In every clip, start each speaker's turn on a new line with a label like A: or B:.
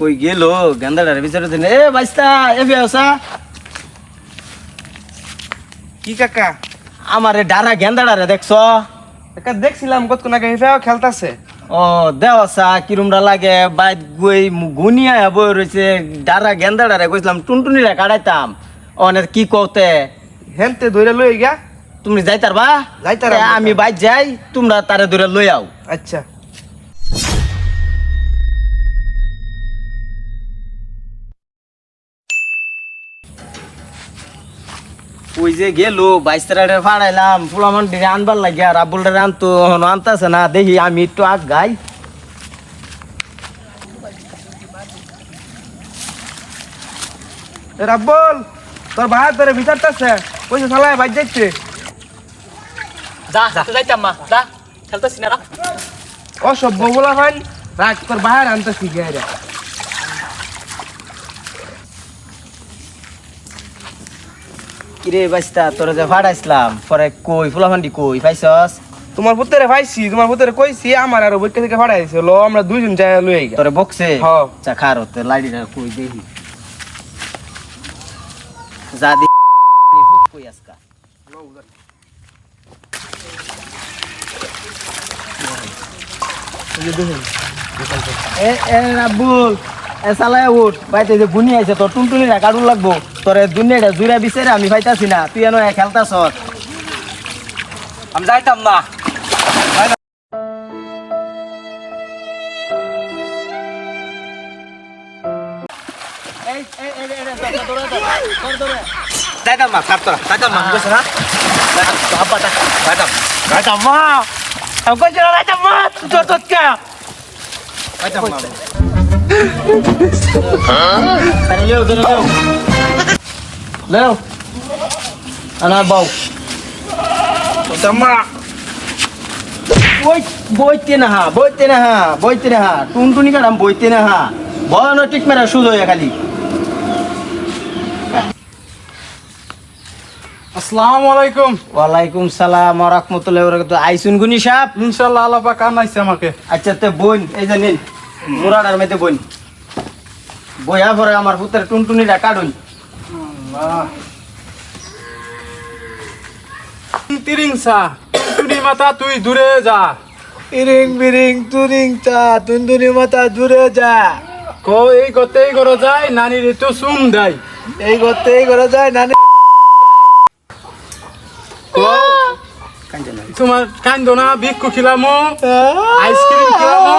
A: কই গেল? গেন্দাটার ভিতরে দিন। এ বাইস্তা এ বেওসা।
B: কি কাকা?
A: আমার ডারা গেন্দাটারে দেখছ?
B: কাকা দেখছিলাম কতক্ষণ আগে হিফাও খেলতাছে।
A: ও দেওসা কিরমটা লাগে? বাইত গই গুনিয়া বই রয়েছে ডারা গেন্দাটারে কইছিলাম টুনটুনিরা কাটাইতাম অনেক কি কওতে?
B: হেনতে ধরে লই গা
A: তুমি যাইতার বা
B: যাইতারাম।
A: এ, আমি বাইর যাই তোমরা তারে ধরে লই আও।
B: আচ্ছা।
A: ওই যে গেল বাইশ তারিখে ফাড়াইলাম ফুলামান ডিরে আনবার লাগে আর আব্বুল ডিরে আনতো হন আনতাছে না দেখি আমি একটু আগ গাই।
B: রাব্বল তোর ভাই ধরে ভিতরটাছে কইছে শালায় বাইর যাচ্ছে
C: যা যাইতাম মা যা খেলতেছি না
B: অসভ্য বলা ভাই রাখ তোর বাহার আনতেছি গেরা
A: কিরে বাইস্তা তোরা যে ফাড়াইছিলাম পরে কই ফুলামান্ডি কই পাইছস?
B: তোমার পুত্রে ভাইছি তোমার পুত্রে কইছি আমার আর বইকে থেকে ফাড়াইছে লো আমরা দুইজন যাই লই গা
A: তোরে বকছে?
B: হ্যাঁ।
A: চা খার হতে লাইডিটা কই দেখি। যা দি ফুট কই আজকা এ এ রাব্বুল এ সালায় উঠ বাইতে যে গুনি আইছে তোর টুনটুনি রা কাটুন লাগবো? তোরে দুনিয়াটা জুড়া বিচারে আমি পাইতাছি না তুই এনো খেলতাছ।
C: আমি যাইতাম না। যাইতাম তোরা যাইতাম বুঝছ যাইতাম যাইতাম মা আমি কইছি না যাইতাম মা তুই তো তোর কে যাইতাম না।
A: আরে লেও আনা বাউ
B: মা
A: বই বইতে না হা বইতে না হা বইতে না হা টুনটুনি কাটাম বইতে না হা বয়ন ঠিক মেরা সুদ হয়ে খালি
D: আসসালামু আলাইকুম
A: ওয়ালাইকুম সালাম ওয়া রাহমাতুল্লাহি ওয়া বারাকাতুহু আইসুন গুনি সাহেব
D: ইনশাল্লাহ আল্লাহ পাক আনাইছে আমাকে
A: আচ্ছা তে বোন এই যে নিন মুরাডার মধ্যে বোন বইয়া পরে আমার পুত্রের টুনটুনিটা কাটুন
D: তিরিংসা মাথা তুই দূরে যা।
E: ইরিং বিরিং তুরিং চা তুন্দুনি মাথা দূরে যা।
D: কো এই গতেই করো যায় নানির তো সুম দেয়।
E: এই করে যায় নানি
D: তোমার কান্দো না ভিক্ষু খিলামো আইসক্রিম খিলামো।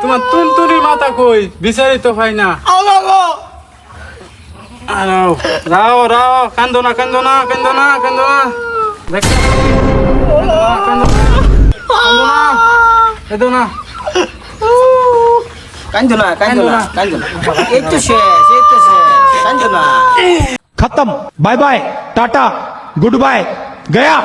D: তোমার তুনতুনির মাথা কই? বিচারি তো পাই না রাও রাও রাও, কান্দো না কান্দো না কান্দো না কান্দো না। কান্দো না কান্দো না। কান্দো না
A: কান্দো না এই তো শেষ, এই তো শেষ, কান্দো না।
F: খতম bye bye tata good bye Gaya